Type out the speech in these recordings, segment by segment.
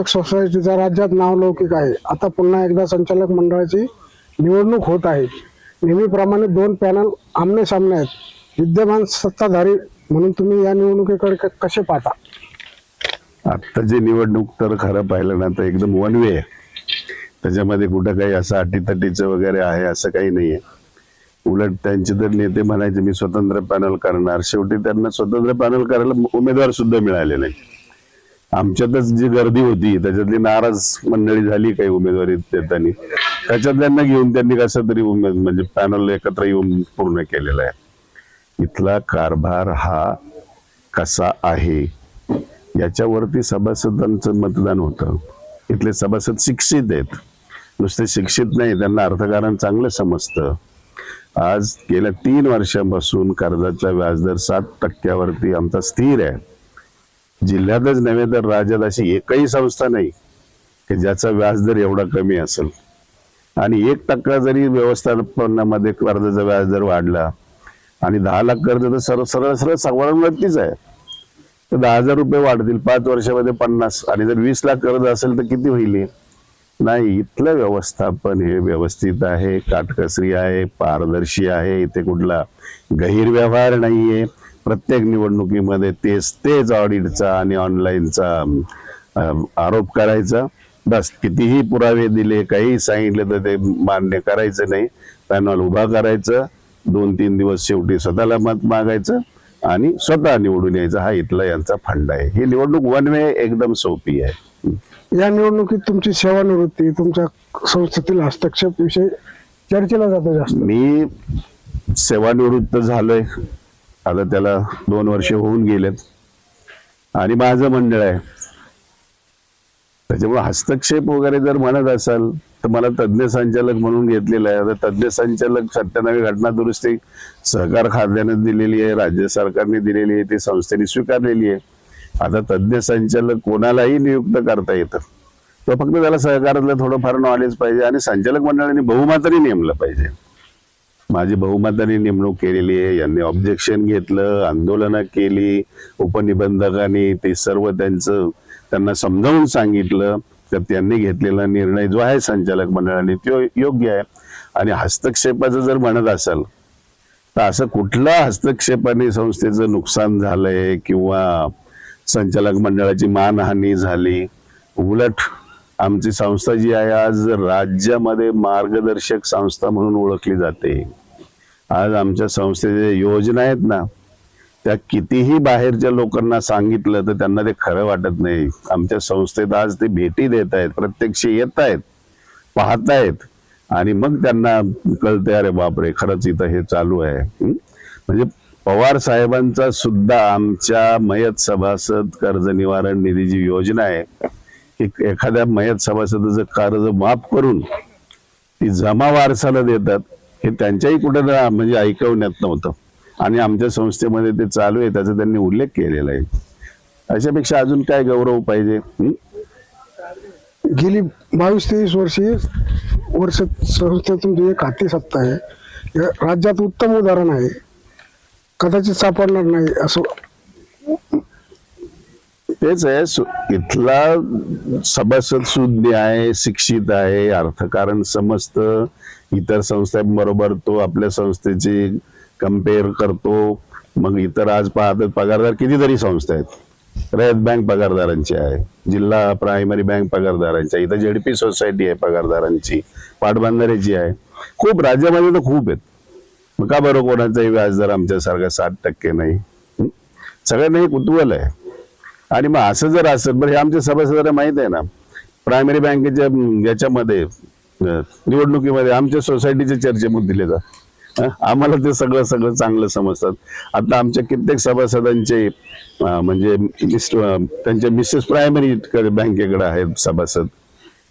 शिक्षक सोसायटीचा राज्यात नावलौकिक आहे. आता पुन्हा एकदा संचालक मंडळाची निवडणूक होत आहे. नेहमीप्रमाणे दोन पॅनल आमने सामने आहेत. विद्यमान सत्ताधारी म्हणून तुम्ही या निवडणुकीकडे कसे पाहता? आत्ताची निवडणूक तर खरं पाहिलं ना तर एकदम वन वे आहे. त्याच्यामध्ये कुठं काही असं अटीतटीचं वगैरे आहे असं काही नाही आहे उलट त्यांचे तर नेते म्हणायचे मी स्वतंत्र पॅनल करणार. शेवटी त्यांना स्वतंत्र पॅनल करायला उमेदवार सुद्धा मिळाले नाही आमच्यातच जी गर्दी होती त्याच्यातली नाराज मंडळी झाली काही उमेदवारी देताना. त्याच्यातल्यांना घेऊन त्यांनी कसं तरी उमेद म्हणजे पॅनल एकत्र येऊन पूर्ण केलेला आहे. इथला कारभार हा कसा आहे? याच्यावरती सभासदांचं मतदान होतं. इथले सभासद शिक्षित आहेत. नुसते शिक्षित नाही त्यांना अर्थकारण चांगलं समजतं. आज गेल्या तीन वर्षांपासून कर्जाचा व्याजदर सात टक्क्यावरती आमचा स्थिर आहे. जिल्ह्यातच नव्हे तर राज्यात अशी एकही संस्था नाही की ज्याचा व्याजदर एवढा कमी असेल. आणि एक टक्का जरी व्यवस्थापनामध्ये कर्जाचा व्याजदर वाढला आणि दहा लाख कर्ज तर सरळ सरळ सरळ सवलतीच आहे. तर दहा हजार रुपये वाढतील. पाच वर्षामध्ये पन्नास आणि जर वीस लाख कर्ज असेल तर किती होईल? नाही इथलं व्यवस्थापन हे व्यवस्थित आहे काटकसरी आहे पारदर्शी आहे इथे कुठला गैरव्यवहार नाहीये. प्रत्येक निवडणुकीमध्ये तेच तेच ऑडिटचा आणि ऑनलाईनचा आरोप करायचा. बस कितीही पुरावे दिले काही सांगितलं तर ते मान्य करायचं नाही. पॅनल उभा करायचं. दोन तीन दिवस शेवटी स्वतःला मत मागायचं आणि स्वतः निवडून यायचा. हा इथला यांचा फंड आहे. ही निवडणूक वन वे एकदम सोपी आहे. या निवडणुकीत तुमची सेवानिवृत्ती तुमच्या संस्थेतील हस्तक्षेप विषयी चर्चेला जातो जास्त. मी सेवानिवृत्त झालोय. आता त्याला दोन वर्ष होऊन गेलेत. आणि माझं मंडळ आहे. त्याच्यामुळे हस्तक्षेप वगैरे जर म्हणत असाल तर मला तज्ज्ञ संचालक म्हणून घेतलेलं आहे. आता तज्ज्ञ संचालक सत्यानवी घटना दुरुस्ती सहकार खात्याने दिलेली आहे राज्य सरकारने दिलेली आहे ती संस्थेने स्वीकारलेली आहे. आता तज्ज्ञ संचालक कोणालाही नियुक्त करता येतं. तो फक्त त्याला सहकारातलं थोडंफार नॉलेज पाहिजे आणि संचालक मंडळाने बहुमताने नेमलं पाहिजे. माझी बहुमताने नेमणूक केलेली आहे. यांनी ऑब्जेक्शन घेतलं आंदोलनं केली उपनिबंधकांनी ते सर्व त्यांचं त्यांना समजावून सांगितलं. तर त्यांनी घेतलेला निर्णय जो आहे संचालक मंडळाने तो योग्य आहे. आणि हस्तक्षेपाचं जर म्हणत असाल तर असं कुठल्या हस्तक्षेपाने संस्थेचं नुकसान झालंय किंवा संचालक मंडळाची मानहानी झाली उलट आमची संस्था जी आहे आज राज्यामध्ये मार्गदर्शक संस्था म्हणून ओळखली जाते. आज आमच्या संस्थेच्या योजना आहेत ना त्या कितीही बाहेरच्या लोकांना सांगितलं तर त्यांना ते खरं वाटत नाही. आमच्या संस्थेत आज ते भेटी देत आहेत प्रत्यक्ष येत आहेत पाहतायत आणि मग त्यांना कळतंय अरे बापरे खरंच इथं हे चालू आहे. म्हणजे पवार साहेबांचा सुद्धा आमच्या मयत सभासद कर्ज निवारण निधी जी योजना आहे की एखाद्या मयत सभासदाचं कर्ज माफ करून ती जमा वारसाला देतात. हे त्यांच्याही कुठं म्हणजे ऐकवण्यात नव्हतं. आणि आमच्या संस्थेमध्ये ते चालू आहे त्याचा त्यांनी उल्लेख केलेला आहे. अशापेक्षा अजून काय गौरव पाहिजे? गेली बावीस तेवीस वर्षे वर्ष संस्थेतून जे एक हाती सत्ता आहे या राज्यात उत्तम उदाहरण आहे. कदाचित सापडणार नाही असं तेच आहे इथला सभासद सुज्ञ आहे शिक्षित आहे अर्थकारण समजतं इतर संस्थांबरोबर तो आपल्या संस्थेची कंपेअर करतो. मग इतर आज पाहतात पगारदार कितीतरी संस्था आहेत. रयत बँक पगारदारांची आहे जिल्हा प्रायमरी बँक पगारदारांची आहे इथं जेडपी सोसायटी आहे पगारदारांची पाटबंधाऱ्याची आहे. खूप राज्यामध्ये तर खूप आहेत. मग का बरं कोणाचाही व्याजदर आमच्यासारखा सात टक्के नाही? सगळ्यांना हे कुतूहल आहे. आणि मग असं जर असेल बरं हे आमच्या सभासदांना माहीत आहे ना प्रायमरी बँकेच्या याच्यामध्ये निवडणुकीमध्ये आमच्या सोसायटीचे चर्चेमध्ये दिले जात आम्हाला ते सगळं सगळं चांगलं समजतात. आता आमच्या कित्येक सभासदांचे म्हणजे मिस्ट त्यांच्या मिसेस प्रायमरी बँकेकडे आहेत सभासद.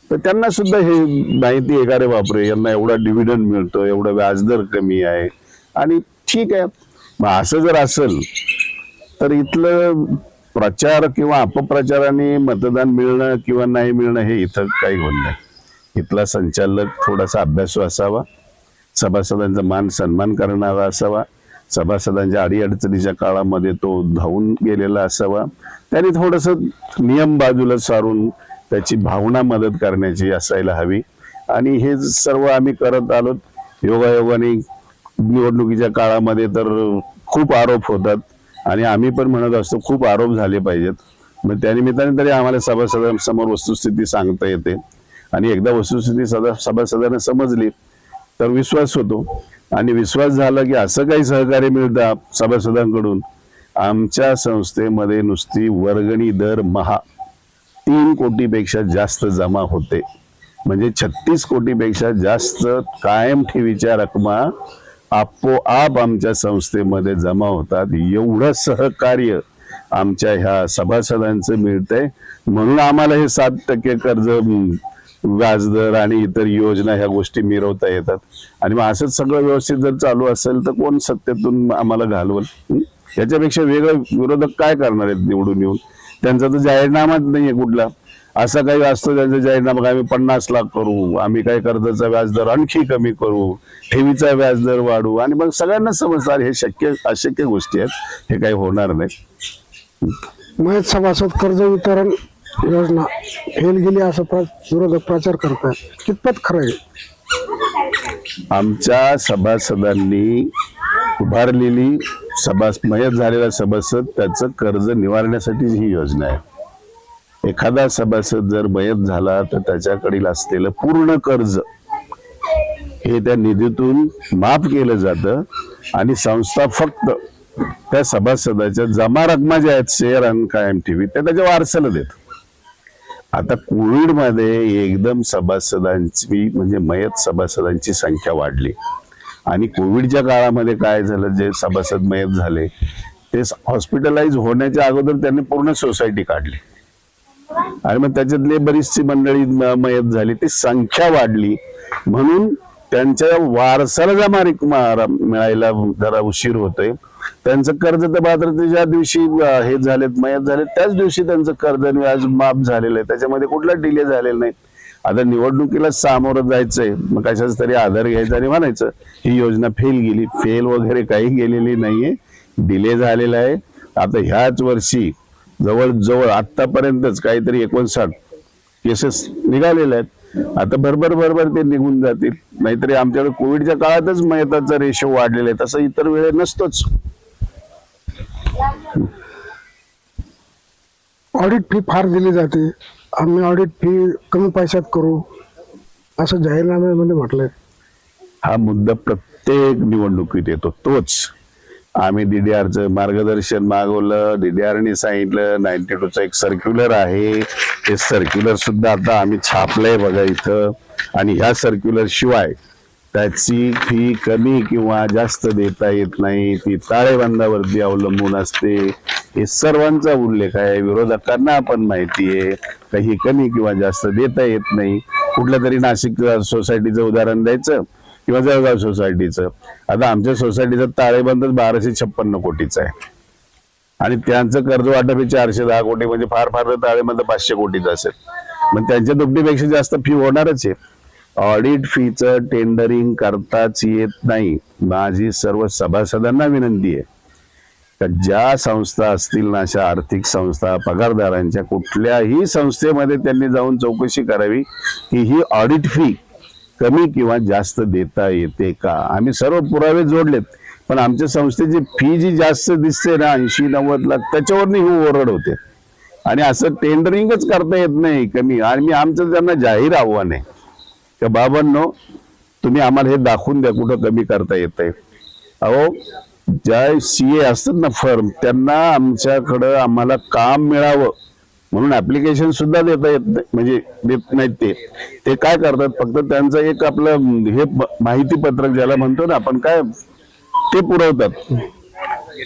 तर त्यांना सुद्धा हे माहिती आहे का रे बापरे यांना एवढा डिव्हिडंड मिळतो एवढा व्याजदर कमी आहे. आणि ठीक आहे मग असं जर असेल तर इथलं प्रचार किंवा अपप्रचाराने मतदान मिळणं किंवा नाही मिळणं हे इथं काही होत नाही. इथला संचालक थोडासा अभ्यासू असावा सभासदांचा मान सन्मान करणारा असावा सभासदांच्या अडीअडचणीच्या काळामध्ये तो धावून गेलेला असावा. त्याने थोडंसं नियम बाजूला सारून त्याची भावना मदत करण्याची असायला हवी. आणि हे सर्व आम्ही करत आलो योगायोगाने निवडणुकीच्या काळामध्ये तर खूप आरोप होतात. आणि आम्ही पण म्हणत असतो खूप आरोप झाले पाहिजेत. मग त्यानिमित्ताने तरी आम्हाला सभासदांसमोर वस्तुस्थिती सांगता येते. आणि एकदा वस्तुस्थिती सदा सभासदांना समजली तर विश्वास होतो. आणि विश्वास झाला की असं काही सहकार्य मिळतं सभासदांकडून. आमच्या संस्थेमध्ये नुसती वर्गणी दर महा तीन कोटीपेक्षा जास्त जमा होते. म्हणजे छत्तीस कोटीपेक्षा जास्त कायम ठेवीच्या रकमा आपोआप आमच्या संस्थेमध्ये जमा होतात. एवढं सहकार्य आमच्या ह्या सभासदांचं मिळतंय. म्हणून आम्हाला हे सात टक्के कर्ज व्याजदर आणि इतर योजना ह्या गोष्टी मिरवता येतात. आणि मग असंच सगळं व्यवस्थित जर चालू असेल तर कोण सत्तेतून आम्हाला घालवल? याच्यापेक्षा वेगळं विरोधक काय करणार आहेत निवडून येऊन? त्यांचा तर जाहीरनामाच नाहीये कुठला. असा काही असतो त्यांचा जाहीरनामा आम्ही पन्नास लाख करू. आम्ही काय कर्जाचा व्याजदर आणखी कमी करू. ठेवीचा व्याजदर वाढवू आणि मग सगळ्यांना समजणार हे शक्य अशक्य गोष्टी आहेत. हे काही होणार नाही. मयत सभासद कर्ज वितरण योजना फेल गेली असं प्र विरोधक प्रचार करतात कितपत खरं आहे? आमच्या सभासदांनी उभारलेली सभा मयत झालेला सभासद त्याचं कर्ज निवारण्यासाठी ही योजना आहे. एखादा सभासद जर मयत झाला तर त्याच्याकडील असलेलं पूर्ण कर्ज हे त्या निधीतून माफ केलं जातं आणि संस्था फक्त त्या सभासदाच्या जमा रकमा ज्या आहेत शेअर आणि कायम ठेवी त्या त्याच्या वारसाला देत आता कोविडमध्ये एकदम सभासदांची म्हणजे मयत सभासदांची संख्या वाढली. आणि कोविडच्या काळामध्ये काय झालं जे सभासद मयत झाले ते हॉस्पिटलाइज होण्याच्या अगोदर त्यांनी पूर्ण सोसायटी काढली. आणि मग त्याच्यातली बरीचशी मंडळी मयत झाली. ती संख्या वाढली. म्हणून त्यांच्या वारसाला ज्या रक्कम मिळायला जरा उशीर होतोय. त्यांचं कर्ज तर मात्र ते ज्या दिवशी हे झालेत मयत झाले त्याच दिवशी त्यांचं कर्ज आणि व्याज माफ झालेलं आहे. त्याच्यामध्ये कुठला डिले झालेला नाही. आता निवडणुकीला सामोरं जायचंय. मग कशाच तरी आधार घ्यायचा आणि म्हणायचं ही योजना फेल गेली. फेल वगैरे काही गेलेली नाहीये. डिले झालेला आहे. आता ह्याच वर्षी जवळ जवळ आतापर्यंतच काहीतरी एकोणसाठ केसेस निघालेले आहेत. आता भरभर भरभर ते निघून जातील. नाहीतरी आमच्याकडे कोविडच्या काळातच मयताचा रेशो वाढलेला आहे. तसं इतर वेळे नसतोच. ऑडिट फी फार दिली जाते. आम्ही ऑडिट फी कमी पैशात करू. असं जाहीरनाम्यामध्ये म्हटलंय. हा मुद्दा प्रत्येक निवडणुकीत येतो. तोच. आम्ही डीडीआरचं मार्गदर्शन मागवलं. डीडीआरने सांगितलं नाईन्टी टूचं एक सर्क्युलर आहे. ते सर्क्युलर सुद्धा आता आम्ही छापलंय बघा इथं. आणि ह्या सर्क्युलर शिवाय त्याची फी कमी किंवा जास्त देता येत नाही. ती ताळेबंदावरती अवलंबून असते. हे सर्वांचा उल्लेख आहे. विरोधकांना आपण माहिती आहे. काही कमी किंवा जास्त देता येत नाही. कुठल्या तरी नाशिक सोसायटीचं उदाहरण द्यायचं. किंवा जळगाव सोसायटीचं. आता आमच्या सोसायटीचं ताळेबंदच बाराशे छप्पन्न कोटीचं आहे. आणि त्यांचं कर्ज वाटप हे चारशे दहा कोटी म्हणजे फार फार ताळेबंद पाचशे कोटीचं असेल. मग त्यांच्या दुपटीपेक्षा जास्त फी होणारच आहे. ऑडिट फीचं टेंडरिंग करताच येत नाही. माझी सर्व सभासदांना विनंती आहे. का ज्या संस्था असतील ना अशा आर्थिक संस्था पगारदारांच्या कुठल्याही संस्थेमध्ये त्यांनी जाऊन चौकशी करावी. की ही ऑडिट फी कमी किंवा जास्त देता येते का? आम्ही सर्व पुरावे जोडलेत. पण आमच्या संस्थेची फी जी जास्त दिसते ना ऐंशी नव्वद लाख त्याच्यावरनी ही ओरड होते. आणि असं टेंडरिंगच करता येत नाही कमी. आणि मी आमचं त्यांना जाहीर आव्हान आहे का बाबांनो तुम्ही आम्हाला हे दाखवून द्या कुठं कमी करता येत आहे अहो ज्या सी ए असतात ना फर्म त्यांना आमच्याकडं आम्हाला काम मिळावं. म्हणून ऍप्लिकेशन सुद्धा देता येत नाही. म्हणजे देत नाहीत ते. ते काय करतात? फक्त त्यांचं एक आपलं हे माहिती पत्रक ज्याला म्हणतो ना आपण काय ते पुरवतात.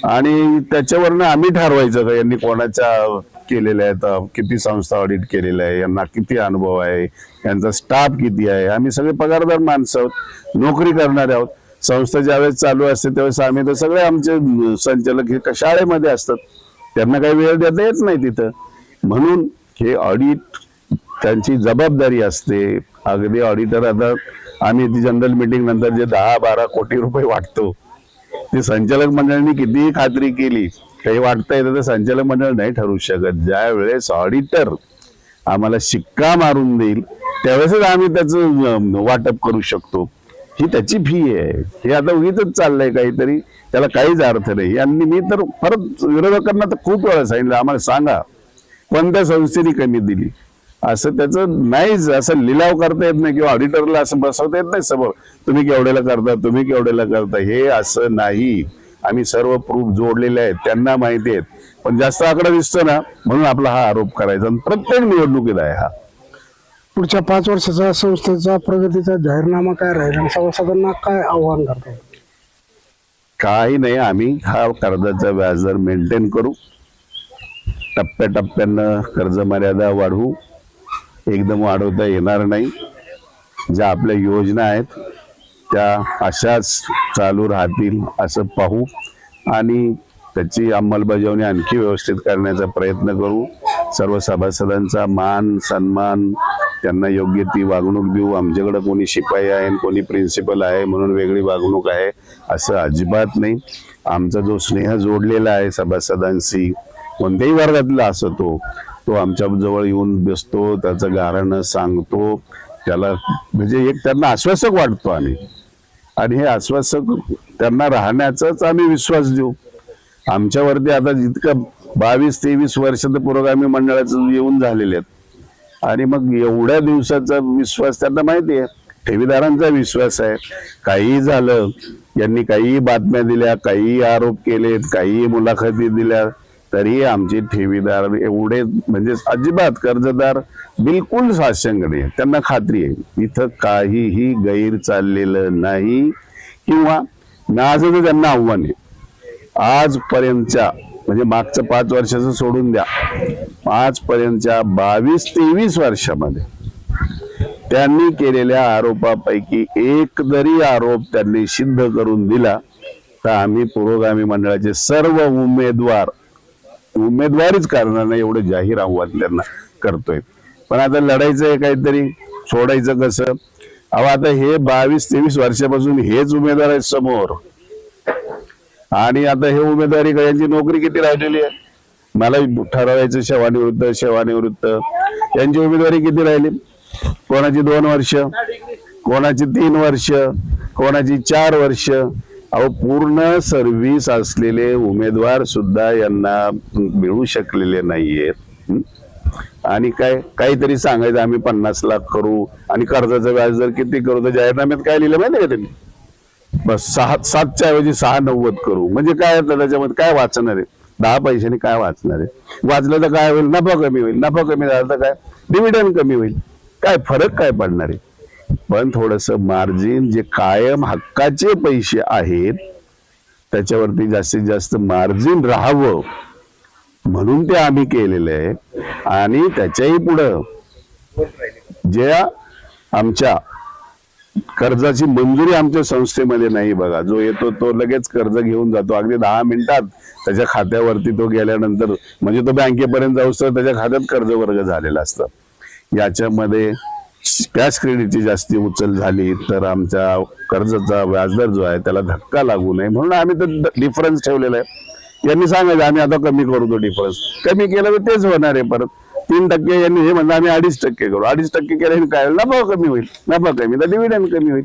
आणि त्याच्यावरनं आम्ही ठरवायचं का यांनी कोणाच्या केलेल्या आहेत किती संस्था ऑडिट केलेल्या आहे यांना किती अनुभव आहे यांचा स्टाफ किती आहे आम्ही सगळे पगारदार माणसं आहोत नोकरी करणारे आहोत. संस्था ज्यावेळेस चालू असते त्यावेळेस आम्ही तर सगळे आमचे संचालक हे शाळेमध्ये असतात. त्यांना काही वेळ देता येत नाही तिथं. म्हणून हे ऑडिट त्यांची जबाबदारी असते. अगदी ऑडिटर आता आम्ही ती जनरल मीटिंग नंतर जे दहा बारा कोटी रुपये वाटतो ते संचालक मंडळाने कितीही खात्री केली काही वाटता येतं तर संचालक मंडळ नाही ठरवू शकत. ज्या वेळेस ऑडिटर आम्हाला शिक्का मारून देईल त्यावेळेसच आम्ही त्याचं वाटप करू शकतो. ही त्याची फी आहे. हे आता उगीच चाललंय काहीतरी त्याला काहीच अर्थ नाही. आणि मी तर परत विरोधकांना तर खूप वेळा सांगितलं. आम्हाला सांगा. कोणत्या संस्थेने कमी दिली. असं त्याचं नाहीच असं लिलाव करता येत नाही किंवा ऑडिटरला असं बसवता येत नाही समोर तुम्ही केवढ्याला करता तुम्ही केवढ्याला करता हे असं नाही. आम्ही सर्व प्रूफ जोडलेले आहेत त्यांना माहिती आहेत. पण जास्त आकडा दिसतो ना म्हणून आपला हा आरोप करायचा. आणि प्रत्येक निवडणुकीत आहे हा. पुढच्या पाच वर्षाचा संस्थेचा प्रगतीचा जाहीरनामा काय राहील आणि सभासदांना काय आव्हान करतात काही नाही आम्ही हा कर्जाचा व्याजदर मेंटेन करू. टप्प्याटप्प्यानं कर्ज मर्यादा वाढवू एकदम वाढवता येणार नाही. ज्या आपल्या योजना आहेत त्या अशाच चालू राहतील असं पाहू आणि त्याची अंमलबजावणी आणखी व्यवस्थित करण्याचा प्रयत्न करू. सर्व सभासदांचा मान सन्मान त्यांना योग्य ती वागणूक देऊ. आमच्याकडे कोणी शिपाई आहे आणि कोणी प्रिन्सिपल आहे म्हणून वेगळी वागणूक आहे असं अजिबात नाही. आमचा जो स्नेह जोडलेला आहे सभासदांशी कोणत्याही वर्गातला असतो तो तो आमच्या जवळ येऊन बसतो त्याचं गारणं सांगतो. त्याला म्हणजे एक त्यांना आश्वासक वाटतो आम्ही. आणि हे आश्वासक त्यांना राहण्याचाच आम्ही विश्वास देऊ. आमच्यावरती आता जितकं बावीस तेवीस वर्ष तर पुरोगामी मंडळाचं येऊन झालेले आहेत. आणि मग एवढ्या दिवसाचा विश्वास त्यांना माहिती आहे. ठेवीदारांचा विश्वास आहे. काहीही झालं यांनी काहीही बातम्या दिल्या काहीही आरोप केलेत काहीही मुलाखती दिल्या तरी आमचे ठेवीदार एवढे म्हणजे अजिबात कर्जदार बिलकुल साशंक नाही त्यांना खात्री आहे. इथं काहीही गैर चाललेलं नाही. किंवा माझं त्यांना आव्हान आहे. आजपर्यंतच्या म्हणजे मागचं पाच वर्षाचं सोडून द्या. आजपर्यंतच्या बावीस तेवीस वर्षामध्ये त्यांनी केलेल्या आरोपापैकी एक जरी आरोप त्यांनी सिद्ध करून दिला तर आम्ही पुरोगामी मंडळाचे सर्व उमेदवार उमेदवारीच करणार नाही एवढं जाहीर आव्हान त्यांना करतोय. पण आता लढायचं आहे काहीतरी सोडायचं कसं? अहो आता हे बावीस तेवीस वर्षापासून हेच उमेदवार आहेत समोर. आणि आता हे उमेदवारी यांची नोकरी किती राहिलेली आहे? मला ठरवायचं सेवानिवृत्त सेवानिवृत्त यांची उमेदवारी किती राहिली? कोणाची दोन वर्ष? कोणाची तीन वर्ष? कोणाची चार वर्ष? अहो पूर्ण सर्व्हिस असलेले उमेदवार सुद्धा यांना मिळू शकलेले नाहीयेत आणि काय काहीतरी सांगायचं आम्ही पन्नास लाख करू आणि कर्जाचं व्याज जर किती करू? तर जाहीरनाम्यात काय लिहिलं माहिती का त्यांनी? बस सहा सातच्या ऐवजी सहा नव्वद करू. म्हणजे काय त्याच्यामध्ये? काय वाचणार आहे? दहा पैशाने काय वाचणार आहे? वाचलं तर काय होईल? नफा कमी होईल. नफा कमी झाला तर काय? डिव्हिडंड कमी होईल. काय फरक काय पडणार आहे? पण थोडस मार्जिन जे कायम हक्काचे पैसे आहेत त्याच्यावरती जास्तीत जास्त मार्जिन राहावं म्हणून ते आम्ही केलेलं आहे. आणि त्याच्याही पुढं ज्या आमच्या कर्जाची मंजुरी आमच्या संस्थेमध्ये नाही बघा. जो येतो तो लगेच कर्ज घेऊन जातो. अगदी दहा मिनिटात त्याच्या खात्यावरती तो गेल्यानंतर म्हणजे तो बँकेपर्यंत जाऊस त्याच्या खात्यात कर्ज वर्ग झालेला असतं. याच्यामध्ये कॅश क्रेडिटची जास्ती उचल झाली तर आमच्या कर्जाचा व्याजदर जो आहे त्याला धक्का लागू नये. म्हणून आम्ही तर डिफरन्स ठेवलेला आहे. यांनी सांगायचं आम्ही आता कमी करू तो डिफरन्स कमी केलं तर तेच होणार आहे परत. तीन टक्के यांनी हे म्हणलं आम्ही अडीच टक्के करू. अडीच टक्के केल्याने काय? नफा कमी होईल. नफा कमी तर डिव्हिडंड कमी होईल.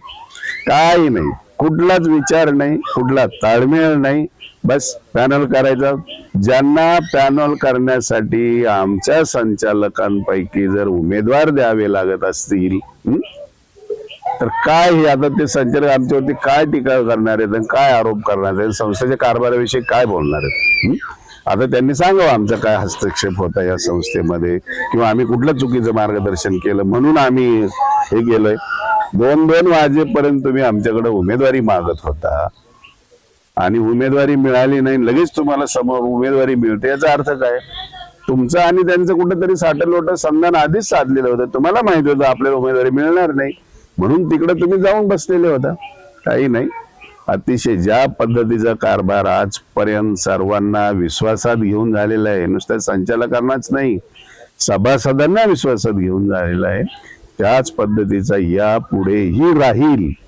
काही नाही. कुठलाच विचार नाही कुठला ताळमेळ नाही. बस पॅनल करायचं. ज्यांना पॅनल करण्यासाठी आमच्या संचालकांपैकी जर उमेदवार द्यावे लागत असतील तर काय हे? आता ते संचालक आमच्यावरती काय टीका करणार आहेत आणि काय आरोप करणार आहेत? संस्थेच्या कारभाराविषयी काय बोलणार आहेत? आता त्यांनी सांगावं आमचा काय हस्तक्षेप होता या संस्थेमध्ये किंवा आम्ही कुठलं चुकीचं मार्गदर्शन केलं म्हणून आम्ही हे केलंय. दोन दोन वाजेपर्यंत तुम्ही आमच्याकडे उमेदवारी मागत होता. आणि उमेदवारी मिळाली नाही लगेच तुम्हाला समोर उमेदवारी मिळते याचा अर्थ काय? तुमचं आणि त्यांचं कुठंतरी साठं लोट संधान आधीच साधलेलं होतं. तुम्हाला माहिती होतं आपल्याला उमेदवारी मिळणार नाही. म्हणून तिकडे तुम्ही जाऊन बसलेले होता. काही नाही. अतिशय ज्या पद्धतीचा कारभार आजपर्यंत सर्वांना विश्वासात घेऊन झालेला आहे. नुसत्या संचालकांनाच नाही सभासदांना विश्वासात घेऊन झालेला आहे. त्याच पद्धतीचा या पुढेही राहील.